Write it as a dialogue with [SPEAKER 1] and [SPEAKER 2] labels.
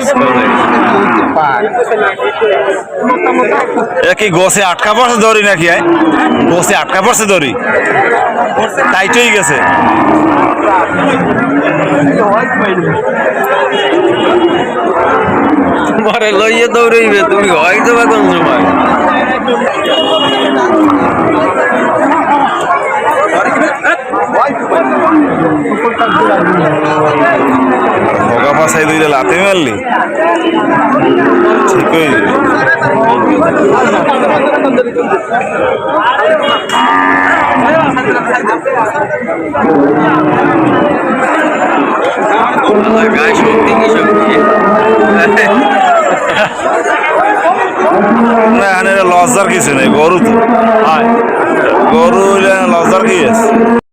[SPEAKER 1] বুঝলি কি গোসে আটকা পড়ছে দড়ি নাকি গোসে আটকা পড়ছে দড়ি? টাইটই গেছে।
[SPEAKER 2] তোমারে লইয়ে দৌড়াইবে, তুমি বা সময়?
[SPEAKER 1] পাশাই দুইটা লাতে মারলি? ঠিক হয়ে যাবে না এখানে লজ্জার কিছু নেই গরু তো। গরু লজ্জার কি আছে?